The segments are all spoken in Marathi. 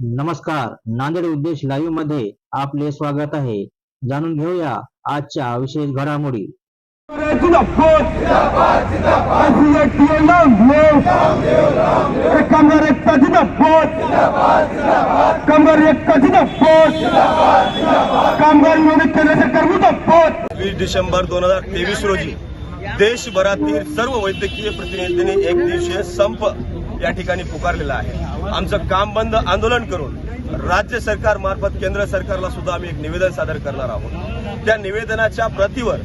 नमस्कार. नांदेड उद्देश लाईव्हमध्ये आपले स्वागत आहे. जाणून घेऊया आजच्या विशेष घडामोडी. कामगार एकता जिंदाबाद कामगार एकता जिंदाबाद कामगार विरोधी केंद्र वीस डिसेंबर दोन हजार तेवीस रोजी देशभरातील सर्व वैद्यकीय प्रतिनिधींनी एक दिवसीय संप या ठिकाणी पुकारलेला आहे. आमचं काम बंद आंदोलन करून राज्य सरकार मार्फत केंद्र सरकारला सुद्धा आम्ही एक निवेदन सादर करणार आहोत. त्या निवेदनाच्या प्रतीवर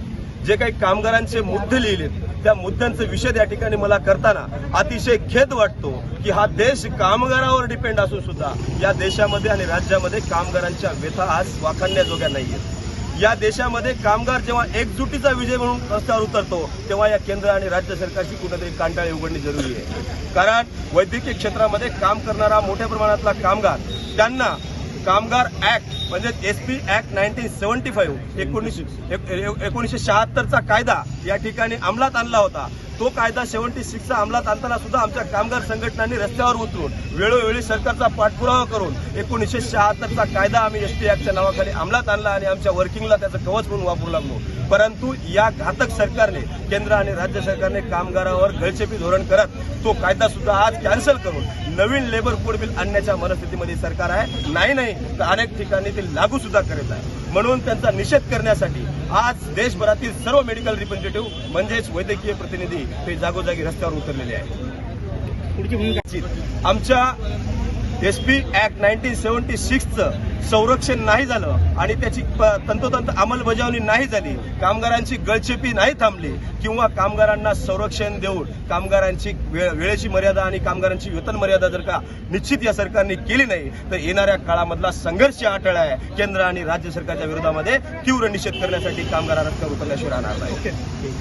जे काही कामगारांचे मुद्दे लिहिलेत त्या मुद्द्यांचा विषय या ठिकाणी मला करताना अतिशय खेद वाटतो की हा देश कामगारावर डिपेंड असून सुद्धा या देशामध्ये आणि राज्यामध्ये कामगारांच्या व्यथा आज वाखाणण्याजोग्या नाहीयेत. या देशामध्ये कामगार जेव्हा एकजुटीचा विजय म्हणून रस्त्यावर उतरतो तेव्हा या केंद्र आणि राज्य सरकारची कुठेतरी कांटाळे उघडणी जरुरी आहे. कारण वैद्यकीय क्षेत्रामध्ये काम करणारा मोठ्या प्रमाणातला कामगार त्यांना कामगार ऍक्ट म्हणजे S P act nineteen seventy five एकोणीसशे एकोणीसशे शहात्तरचा कायदा या ठिकाणी अंमलात आणला होता. तो कायदा सेव्हन्टी सिक्सचा अंमलात आणताना सुद्धा आमच्या कामगार संघटनांनी रस्त्यावर उतरून वेळोवेळी सरकारचा पाठपुरावा करून एकोणीसशे शहात्तरचा कायदा आम्ही एस टी ॲक्टच्या नावाखाली अंमलात आणला आणि आमच्या वर्किंगला त्याचं कवच म्हणून वापरू लागलो. परंतु या घातक सरकारने केंद्र आणि राज्य सरकारने कामगारावर गळचेपी धोरण करत तो कायदा सुद्धा आज कॅन्सल करून नवीन लेबर कोड बिल आणण्याच्या मनस्थितीमध्ये सरकार आहे. नाही नाही तर अनेक ठिकाणी ते लागू सुद्धा करत आहे. म्हणून त्यांचा निषेध करण्यासाठी आज देशभरातील सर्व मेडिकल रिप्रेझेंटेटिव्ह म्हणजेच वैद्यकीय प्रतिनिधी हे जागोजागी रस्त्यावर उतरलेले आहेत. आमच्या S P act nineteen seventy सिक्सचं संरक्षण नाही झालं आणि त्याची तंतोतंत अंमलबजावणी नाही झाली कामगारांची गळचेपी नाही थांबली किंवा कामगारांना संरक्षण देऊन कामगारांची वेळ वेळेची मर्यादा आणि कामगारांची वेतन मर्यादा जर का निश्चित या सरकारने केली नाही तर येणाऱ्या काळामधला संघर्ष आठळा आहे. केंद्र आणि राज्य सरकारच्या विरोधामध्ये तीव्र निषेध करण्यासाठी कामगार रस्त्यावर उतरल्याशिवाय राहणार नाही.